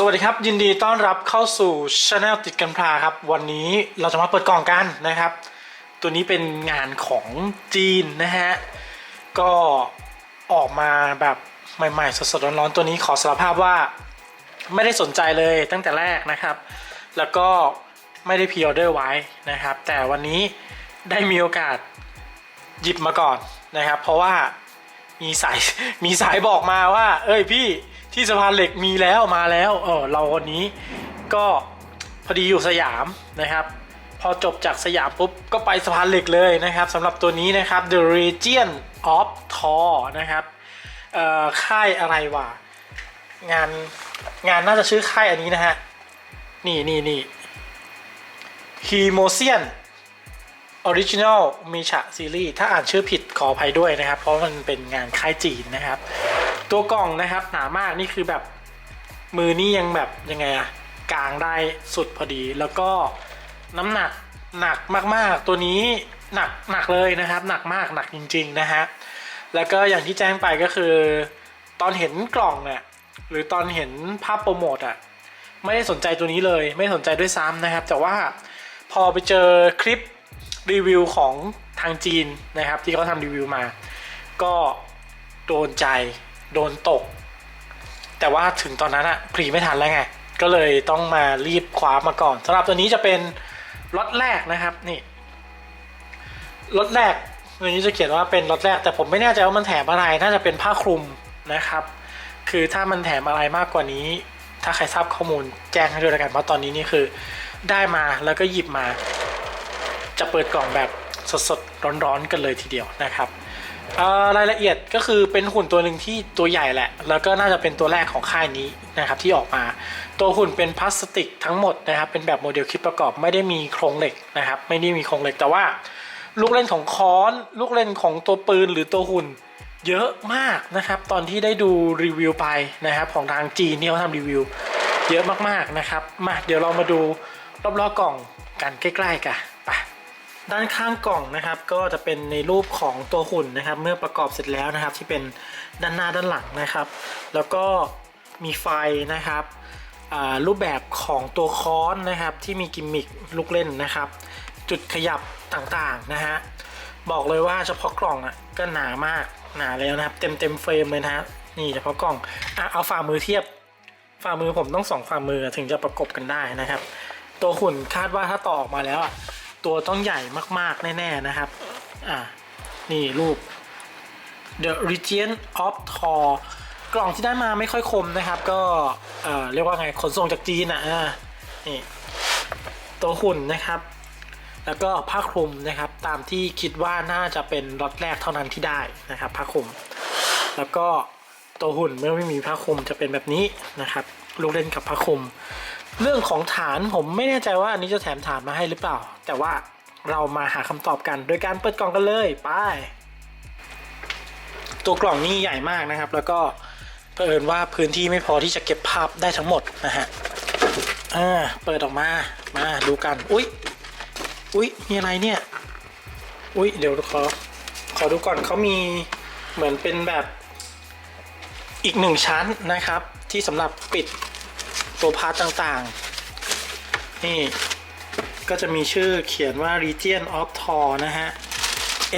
สวัสดีครับ ยินดีต้อนรับเข้าสู่ช anel ติดกันพลาครับ วันนี้เราจะมาเปิดกล่องกันนะครับ ตัวนี้เป็นงานของจีนนะฮะ ก็ออกมาแบบใหม่ ๆ สดๆร้อนๆตัวนี้ขอสารภาพว่าไม่ได้สนใจเลยตั้งแต่แรกนะครับ แล้วก็ไม่ได้พ r ออเดอร์ไว้นะครับ แต่วันนี้ได้มีโอกาสหยิบมาก่อนนะครับ เพราะว่ามีสายมีสายบอกมาว่า เอ้ยพี่ ที่สะพานเหล็กมีแล้วมาแล้วเออเราวันนี้ก็พอดีอยู่สยามนะครับ พอจบจากสยามปุ๊บก็ไปสะพานเหล็กเลยนะครับสำหรับตัวนี้นะครับ The Region of Thor นะครับเอ่อค่ายอะไรวะงานงานน่าจะชื่อค่ายอันนี้นะฮะ นี่นี่นี่ h e m o s i a n Original มีฉะซีรีส์ถ้าอ่านชื่อผิดขออภัยด้วยนะครับ เพราะมันเป็นงานค่ายจีนนะครับ ตัวกล่องนะครับหนามากนี่คือแบบมือนี่ยังแบบยังไงอะกลางได้สุดพอดี แล้วก็น้ำหนักหนักมากๆ ตัวนี้หนักหนักเลยนะครับ หนักมากหนักจริง ๆนะฮะแล้วก็อย่างที่แจ้งไปก็คือ ตอนเห็นกล่องเนี่ยหรือตอนเห็นภาพโปรโมทอะไม่ได้สนใจตัวนี้เลย ไม่สนใจด้วยซ้ำนะครับ แต่ว่าพอไปเจอคลิปรีวิวของทางจีนนะครับ ที่เขาทำรีวิวมา ก็โดนใจ โดนตก แต่ว่าถึงตอนนั้นอะพรีไม่ทันแล้วไง ก็เลยต้องมารีบคว้ามาก่อนสำหรับตัวนี้จะเป็นล็อตแรกนะครับนี่ล็อตแรกตัวนี้จะเขียนว่าเป็นล็อตแรก แต่ผมไม่แน่ใจว่ามันแถมอะไรน่าจะเป็นผ้าคลุมนะครับ คือถ้ามันแถมอะไรมากกว่านี้ ถ้าใครทราบข้อมูลแจ้งให้ด้วยแล้วกันเพราะตอนนี้นี่คือได้มาแล้วก็หยิบมา จะเปิดกล่องแบบสดๆร้อนๆกันเลยทีเดียวนะครับ รายละเอียดก็คือเป็นหุ่นตัวหนึ่งที่ตัวใหญ่แหละ แล้วก็น่าจะเป็นตัวแรกของค่ายนี้นะครับที่ออกมา ตัวหุ่นเป็นพลาสติกทั้งหมดนะครับเป็นแบบโมเดลคิดประกอบไม่ได้มีโครงเหล็กนะครับไม่ได้มีโครงเหล็กแต่ว่า ลูกเล่นของค้อน ลูกเล่นของตัวปืนหรือตัวหุ่นเยอะมากนะครับตอนที่ได้ดูรีวิวไปนะครับของทางจีนที่เขาทำรีวิว เยอะมากๆนะครับมาเดี๋ยวเรามาดูรอบๆกล่องกันใกล้ ๆกัน ด้านข้างกล่องนะครับก็จะเป็นในรูปของตัวหุ่นนะครับ เมื่อประกอบเสร็จแล้วนะครับ ที่เป็นด้านหน้าด้านหลังนะครับ แล้วก็มีไฟนะครับรูปแบบของตัวค้อนนะครับ ที่มีกิมมิคลูกเล่นนะครับ จุดขยับต่างๆนะฮะบอกเลยว่าเฉพาะกล่องอะก็หนามากหนาแล้วนะครับ เต็มเต็มเฟรมเลยนะฮะนี่เฉพาะกล่องอะเอาฝ่ามือเทียบฝ่ามือผมต้องสองฝ่ามือถึงจะประกบกันได้นะครับ ตัวหุ่นคาดว่าถ้าต่อออกมาแล้วอะ ตัวต้องใหญ่มาก ๆ แน่ ๆ นะครับ อ่า นี่รูป The Region of Thor กล่องที่ได้มาไม่ค่อยคมนะครับ ก็เอ่อเรียกว่าไงขนส่งจากจีนอะนี่ตัวหุ่นนะครับ แล้วก็ผ้าคลุมนะครับ ตามที่คิดว่าน่าจะเป็นล็อตแรกเท่านั้นที่ได้นะครับผ้าคลุม แล้วก็ตัวหุ่นเมื่อไม่มีผ้าคลุมจะเป็นแบบนี้นะครับ ลูกเล่นกับผ้าคลุม เรื่องของฐานผมไม่แน่ใจว่าอันนี้จะแถมฐานมาให้หรือเปล่า แต่ว่าเรามาหาคำตอบกัน โดยการเปิดกล่องกันเลยไปตัวกล่องนี่ใหญ่มากนะครับ แล้วก็เผอิญว่าพื้นที่ไม่พอที่จะเก็บภาพได้ทั้งหมดนะฮะอ่าเปิดออกมามาดูกัน อุ๊ยอุ๊ยมีอะไรเนี่ย อุ๊ยเดี๋ยวขอขอดูก่อนเขามีเหมือนเป็นแบบอีกหนึ่งชั้นนะครับ ที่สำหรับปิด ตัวพาร์ตต่างๆ นี่ ก็จะมีชื่อเขียนว่า Region of Thor นะฮะ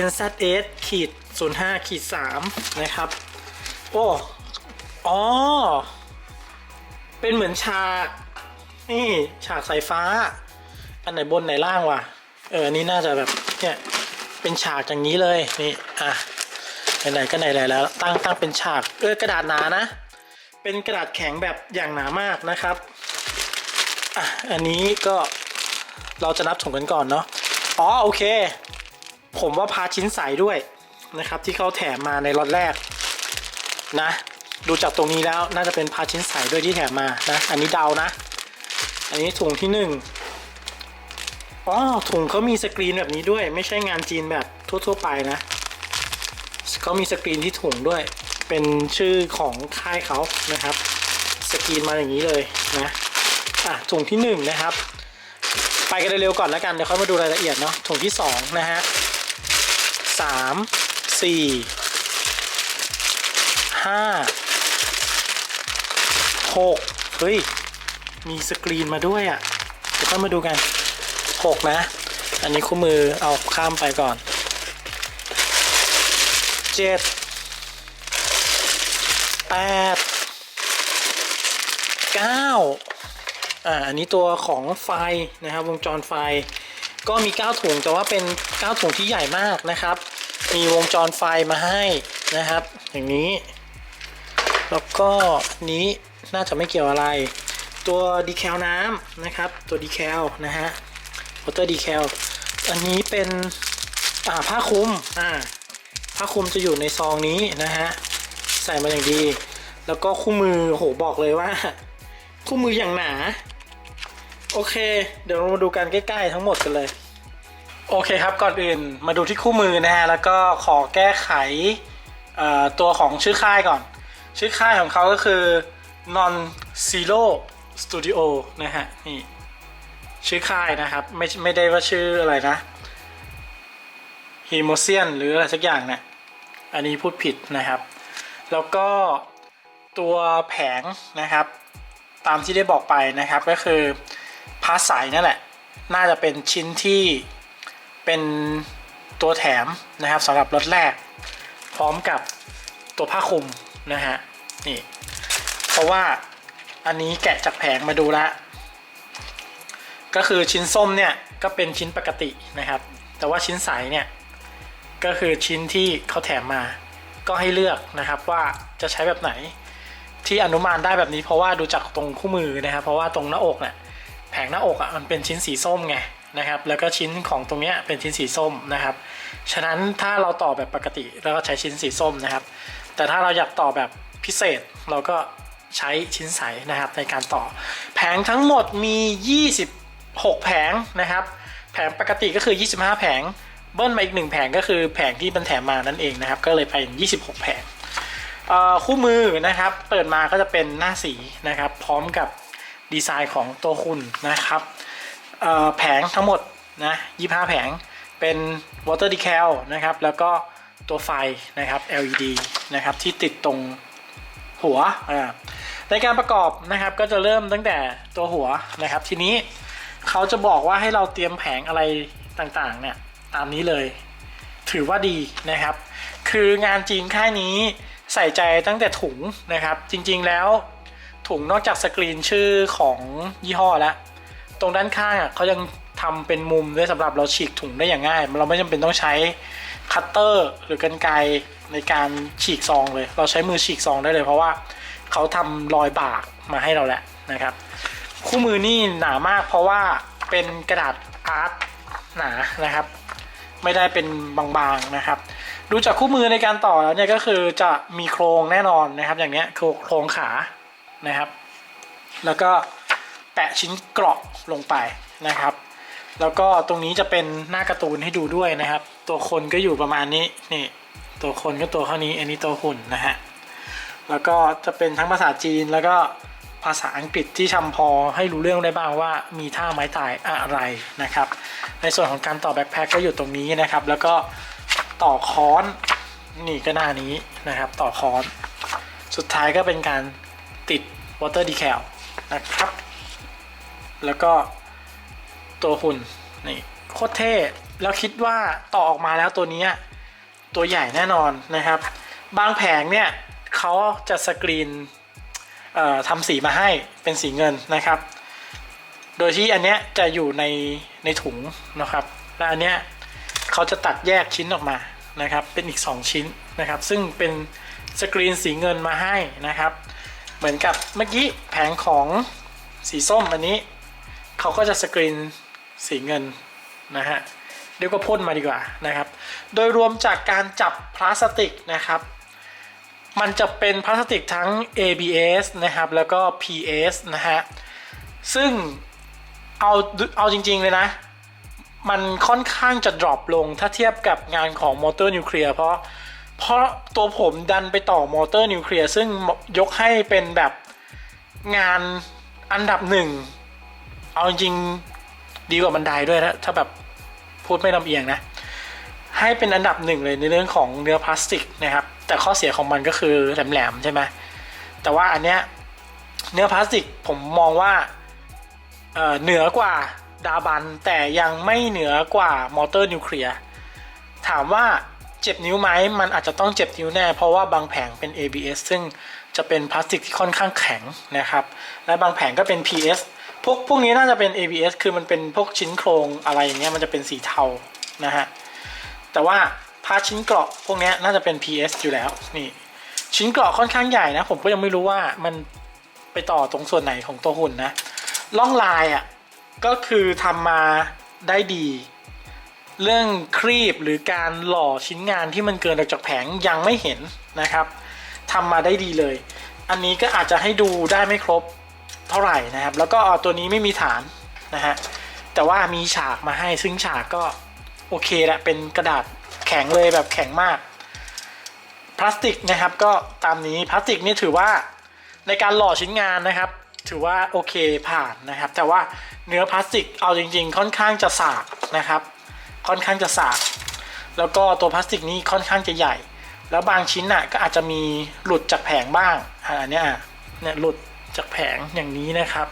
NZS ขีด05ขีด3นะครับ โอ้อ๋อ เป็นเหมือนฉาก นี่ฉากสายฟ้า อันไหนบนไหนล่างวะเออ นี่น่าจะแบบ เนี่ย เป็นฉากอย่างนี้เลย นี่ อะ ไหนๆก็ไหนๆแล้ว ตั้งตั้งเป็นฉาก เออกระดาษหนานะ เป็นกระดาษแข็งแบบอย่างหนามากนะครับอะอันนี้ก็เราจะนับถุงกันก่อนเนาะอ๋อโอเค ผมว่าพาชิ้นใสด้วยนะครับ ที่เขาแถมมาในล็อตแรกนะ ดูจากตรงนี้แล้วน่าจะเป็นพาชิ้นใสด้วยที่แถมมานะ อันนี้เดานะ อันนี้ถุงที่หนึ่งอ๋อถุงเขามีสกรีนแบบนี้ด้วย ไม่ใช่งานจีนแบบทั่ว ๆ ไปนะเขามีสกรีนที่ถุงด้วย เป็นชื่อของค่ายเขานะครับ สกรีนมาอย่างนี้เลยนะอะถุงที่หนึ่งนะครับ ไปกันเร็วๆก่อนแล้วกันเดี๋ยวค่อยมาดูรายละเอียดเนาะถุงที่สองนะฮะสามสี่ห้าหกเฮ้ย มีสกรีนมาด้วยอะ่ะ เดี๋ยวค่อยมาดูกันหกนะ อันนี้คู่มือเอาข้ามไปก่อนเจ็ด แปดเก้าอ่าอันนี้ตัวของไฟนะครับ วงจรไฟ ก็มี 9 ถุงแต่ว่าเป็น 9 ถุงที่ใหญ่มากนะครับ มีวงจรไฟมาให้นะครับ อย่างนี้ แล้วก็นี้น่าจะไม่เกี่ยวอะไร ตัวดีแคลน้ำนะครับ ตัวดีแคลนะฮะวอเตอร์ดีแคลอันนี้เป็นอ่าผ้าคลุมอ่าผ้าคลุมจะอยู่ในซองนี้นะฮะ ใส่มาอย่างดี แล้วก็คู่มือโหบอกเลยว่า คู่มืออย่างหนา โอเค เดี๋ยวเรามาดูกันใกล้ๆทั้งหมดกันเลย โอเคครับก่อนอื่นมาดูที่คู่มือนะฮะแล้วก็ขอแก้ไขตัวของชื่อค่ายก่อน ชื่อค่ายของเขาก็คือ non zero studio นะฮะนี่ชื่อค่ายนะครับ ไม่ไม่ได้ว่าชื่ออะไรนะ h e m o s i a n หรืออะไรสักอย่างเนะี่ยอันนี้พูดผิดนะครับ แล้วก็ตัวแผงนะครับ ตามที่ได้บอกไปนะครับก็คือพาสใสนั่นแหละ น่าจะเป็นชิ้นที่เป็นตัวแถมนะครับสำหรับรถแรก พร้อมกับตัวผ้าคลุมนะฮะนี่เพราะว่าอันนี้แกะจากแผงมาดูแล้วก็คือชิ้นส้มเนี่ยก็เป็นชิ้นปกตินะครับ แต่ว่าชิ้นใสเนี่ยก็คือชิ้นที่เขาแถมมา ก็ให้เลือกนะครับว่าจะใช้แบบไหน ที่อนุมานได้แบบนี้เพราะว่าดูจากตรงคู่มือนะครับ เพราะว่าตรงหน้าอกเนี่ยแผงหน้าอกอะมันเป็นชิ้นสีส้มไงนะครับ แล้วก็ชิ้นของตรงเนี้ยเป็นชิ้นสีส้มนะครับ ฉะนั้นถ้าเราต่อแบบปกติเราก็ใช้ชิ้นสีส้มนะครับ แต่ถ้าเราอยากต่อแบบพิเศษเราก็ใช้ชิ้นใสนะครับในการต่อ แผงทั้งหมดมี 26 แผงนะครับ แผงปกติก็คือ 25 แผง เบิ้ลมาอีกหนึ่งแผงก็คือแผงที่มันแถมมานั่นเองนะครับ ก็เลยเป็น26 แผงเอ่อคู่มือนะครับ เปิดมาก็จะเป็นหน้าสีนะครับ พร้อมกับดีไซน์ของตัวคุณนะครับแผงทั้งหมดนะ25 แผงเป็น water decal นะครับ แล้วก็ตัวไฟนะครับ LED นะครับที่ติดตรงหัวในการประกอบนะครับก็จะเริ่มตั้งแต่ตัวหัวนะครับ ทีนี้เขาจะบอกว่าให้เราเตรียมแผงอะไรต่างๆเนี่ย ตามนี้เลย ถือว่าดีนะครับ คืองานจริงค่ายนี้ใส่ใจตั้งแต่ถุงนะครับ จริงๆแล้วถุงนอกจากสกรีนชื่อของยี่ห้อแล้ว ตรงด้านข้างอะเขายังทำเป็นมุมด้วยสำหรับเราฉีกถุงได้อย่างง่าย เราไม่จำเป็นต้องใช้คัตเตอร์หรือกรรไกรในการฉีกซองเลย เราใช้มือฉีกซองได้เลย เพราะว่าเขาทำรอยบากมาให้เราแล้วนะครับ คู่มือนี่หนามากเพราะว่าเป็นกระดาษอาร์ตหนานะครับ ไม่ได้เป็นบางๆนะครับ ดูจากคู่มือในการต่อแล้วเนี่ยก็คือจะมีโครงแน่นอนนะครับ อย่างเนี้ยคือโครงขานะครับ แล้วก็แปะชิ้นเกราะลงไปนะครับ แล้วก็ตรงนี้จะเป็นหน้าการ์ตูนให้ดูด้วยนะครับ ตัวคนก็อยู่ประมาณนี้นี่ตัวคนก็ตัวเท่านี้อันนี้ตัวหุ่นนะฮะแล้วก็จะเป็นทั้งภาษาจีนแล้วก็ ภาษาอังกฤษที่ชำพอให้รู้เรื่องได้บ้างว่ามีท่าไม้ตายอะไรนะครับ ในส่วนของการต่อแบ็คแพคก็อยู่ตรงนี้นะครับ แล้วก็ต่อค้อนนี่ก็หน้านี้นะครับ ต่อค้อน สุดท้ายก็เป็นการติด water decal นะครับ แล้วก็ตัวหุ่นนี่โคตรเท่แล้วคิดว่าต่อออกมาแล้วตัวนี้ตัวใหญ่แน่นอนนะครับ บางแผงเนี่ยเขาจะสกรีน ทำสีมาให้เป็นสีเงินนะครับ โดยที่อันเนี้ยจะอยู่ในในถุงนะครับ และอันเนี้ยเขาจะตัดแยกชิ้นออกมานะครับ เป็นอีก 2 ชิ้นนะครับ ซึ่งเป็นสกรีนสีเงินมาให้นะครับ เหมือนกับเมื่อกี้แผงของสีส้มอันนี้เขาก็จะสกรีนสีเงินนะฮะเรียกว่าพ่นมาดีกว่านะครับ โดยรวมจากการจับพลาสติกนะครับ มันจะเป็นพลาสติกทั้ง ABS นะครับ แล้วก็ PS นะฮะ ซึ่งเอาเอาจริง ๆ เลยนะ มันค่อนข้างจะ drop ลงถ้าเทียบกับงานของมอเตอร์นิวเคลียร์เพราะเพราะตัวผมดันไปต่อมอเตอร์นิวเคลียร์ซึ่งยกให้เป็นแบบงานอันดับหนึ่ง เอาจริงดีกว่าบันไดด้วยนะถ้าแบบพูดไม่ลำเอียงนะ ให้เป็นอันดับหนึ่งเลยในเรื่องของเนื้อพลาสติกนะครับ แต่ข้อเสียของมันก็คือแหลมๆใช่ไหมแต่ว่าอันเนี้ยเนื้อพลาสติกผมมองว่าเเหนือกว่าดาบันแต่ยังไม่เหนือกว่ามอเตอร์นิวเคลียร์ถามว่าเจ็บนิ้วไหมมันอาจจะต้องเจ็บนิ้วแน่ เพราะว่าบางแผงเป็น ABS ซึ่งจะเป็นพลาสติกที่ค่อนข้างแข็งนะครับ และบางแผงก็เป็น PS พวกพวกนี้น่าจะเป็น ABS คือมันเป็นพวกชิ้นโครงอะไรอย่างเงี้ยมันจะเป็นสีเทานะฮะแต่ว่าาชิ้นเกราะพวกนี้น่าจะเป็น PS อยู่แล้วนี่ชิ้นเกราะค่อนข้างใหญ่นะ ผมก็ยังไม่รู้ว่ามันไปต่อตรงส่วนไหนของตัวหุ่นนะล่องลายอะก็คือทำมาได้ดี เรื่องครีบหรือการหล่อชิ้นงานที่มันเกินออกจากแผงยังไม่เห็นนะครับทำมาได้ดีเลย อันนี้ก็อาจจะให้ดูได้ไม่ครบเท่าไหร่นะครับ แล้วก็ตัวนี้ไม่มีฐานนะฮะแต่ว่ามีฉากมาให้ซึ่งฉากก็โอเคแหละเป็นกระดาษ แข็งเลยแบบแข็งมาก พลาสติกนะครับก็ตามนี้พลาสติกนี่ถือว่าในการหล่อชิ้นงานนะครับ ถือว่าโอเคผ่านนะครับ แต่ว่าเนื้อพลาสติกเอาจริง ๆ ค่อนข้างจะสากนะครับ ค่อนข้างจะสาก แล้วก็ตัวพลาสติกนี้ค่อนข้างจะใหญ่ แล้วบางชิ้นน่ะก็อาจจะมีหลุดจากแผงบ้างอันนี้เนี่ยหลุดจากแผงอย่างนี้นะครับ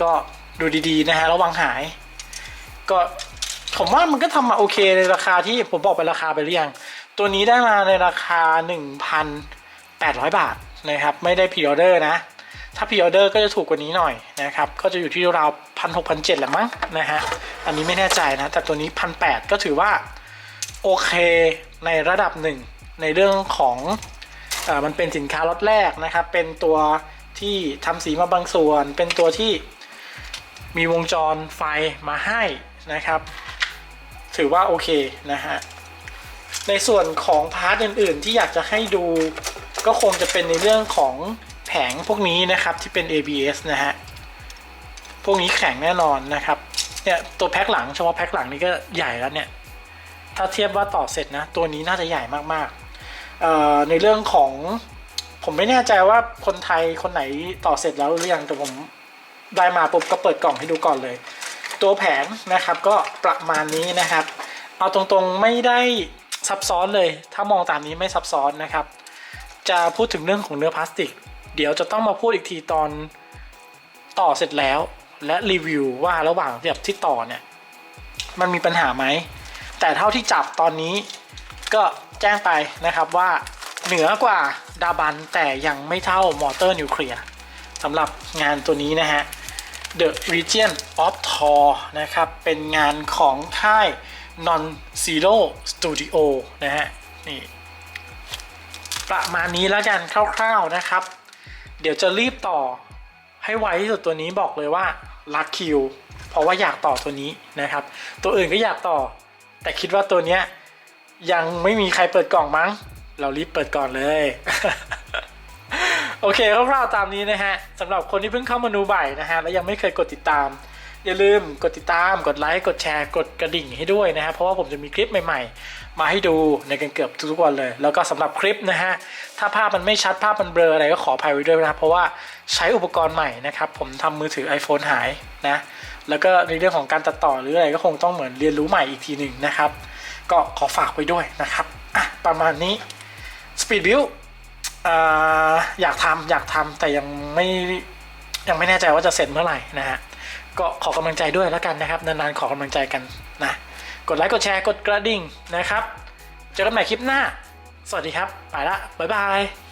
ก็ดูดีๆนะฮะระวังหาย ก็ ผมว่ามันก็ทำมาโอเคในราคาที่ผมบอกไปราคาไปหรือยัง ตัวนี้ได้มาในราคา 1,800 บาทนะครับ ไม่ได้พรีออเดอร์นะ ถ้าพรีออเดอร์ก็จะถูกกว่านี้หน่อยนะครับ ก็จะอยู่ที่ราวพันหกพันเจ็ดแหละมั้งนะฮะ อันนี้ไม่แน่ใจนะ แต่ตัวนี้พันแปดก็ถือว่า โอเคในระดับหนึ่งในเรื่องของออมันเป็นสินค้าล็อตแรกนะครับ เป็นตัวที่ทำสีมาบางส่วน เป็นตัวที่มีวงจรไฟมาให้นะครับ ถือว่าโอเคนะฮะ ในส่วนของพาร์ทอื่นๆ ที่อยากจะให้ดูก็คงจะเป็นในเรื่องของแผงพวกนี้นะครับที่เป็น ABS นะฮะ พวกนี้แข็งแน่นอนนะครับเนี่ยตัวแพ็คหลังเฉพาะแพ็คหลังนี่ก็ใหญ่แล้วเนี่ยถ้าเทียบว่าต่อเสร็จนะตัวนี้น่าจะใหญ่มากๆเอ่อในเรื่องของผมไม่แน่ใจว่าคนไทยคนไหนต่อเสร็จแล้วหรือยังแต่ผมได้มาปุ๊บก็เปิดกล่องให้ดูก่อนเลย ตัวแผงนะครับก็ประมาณนี้นะครับ เอาตรงๆไม่ได้ซับซ้อนเลย ถ้ามองตามนี้ไม่ซับซ้อนนะครับ จะพูดถึงเรื่องของเนื้อพลาสติก เดี๋ยวจะต้องมาพูดอีกทีตอนต่อเสร็จแล้ว และรีวิวว่าระหว่างแบบที่ต่อเนี่ยมันมีปัญหาไหม แต่เท่าที่จับตอนนี้ก็แจ้งไปนะครับว่าเหนือกว่าดาบันแต่ยังไม่เท่ามอเตอร์นิวเคลียร์สำหรับงานตัวนี้นะฮะ The Region of Thor นะครับ เป็นงานของค่าย Non Zero Studio นะฮะ นี่ ประมาณนี้แล้วกันคร่าวๆนะครับ เดี๋ยวจะรีบต่อให้ไวที่สุดตัวนี้บอกเลยว่ารักคิว เพราะว่าอยากต่อตัวนี้นะครับ ตัวอื่นก็อยากต่อ แต่คิดว่าตัวเนี้ยยังไม่มีใครเปิดกล่องมั้ง เรารีบเปิดก่อนเลย โอเคคร่าวๆตามนี้นะฮะสำหรับคนที่เพิ่งเข้ามาดูใหม่นะฮะแล้วยังไม่เคยกดติดตาม อย่าลืมกดติดตาม กดไลค์ กดแชร์ กดกระดิ่งให้ด้วยนะฮะเพราะว่าผมจะมีคลิปใหม่ๆ มาให้ดูในกันเกือบทุกๆวันเลย แล้วก็สำหรับคลิปนะฮะถ้าภาพมันไม่ชัดภาพมันเบลออะไรก็ขออภัยไว้ด้วยนะเพราะว่าใช้อุปกรณ์ใหม่นะครับผมทำมือถือ iPhone หายนะแล้วก็ในเรื่องของการตัดต่อหรืออะไรก็คงต้องเหมือนเรียนรู้ใหม่อีกทีหนึ่งนะครับ ก็ขอฝากไว้ด้วยนะครับอะประมาณนี้ Speed Build อยากทำอยากทำแต่ยังไม่ยังไม่แน่ใจว่าจะเสร็จเมื่อไหร่นะฮะก็ขอกำลังใจด้วยแล้วกันนะครับนานๆขอกำลังใจกันนะกดไลค์กดแชร์กดกระดิ่งนะครับ เจอกันใหม่คลิปหน้า สวัสดีครับ ไปละบ๊ายบาย